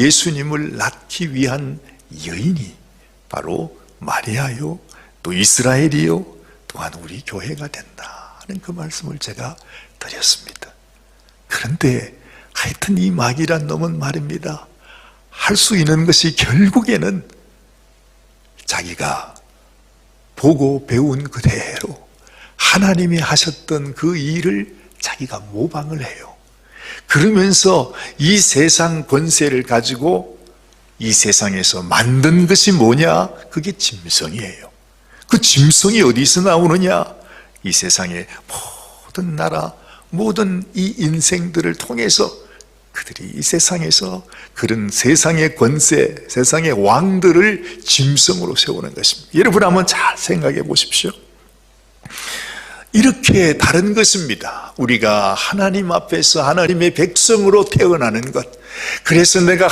예수님을 낳기 위한 여인이 바로 마리아요, 또 이스라엘이요, 또한 우리 교회가 된다는 그 말씀을 제가 드렸습니다. 그런데 하여튼 이 마귀란 놈은 말입니다. 할 수 있는 것이 결국에는 자기가 보고 배운 그대로 하나님이 하셨던 그 일을 자기가 모방을 해요. 그러면서 이 세상 권세를 가지고 이 세상에서 만든 것이 뭐냐? 그게 짐승이에요. 그 짐승이 어디서 나오느냐? 이 세상의 모든 나라, 모든 이 인생들을 통해서 그들이 이 세상에서 그런 세상의 권세, 세상의 왕들을 짐승으로 세우는 것입니다. 여러분 한번 잘 생각해 보십시오. 이렇게 다른 것입니다. 우리가 하나님 앞에서 하나님의 백성으로 태어나는 것. 그래서 내가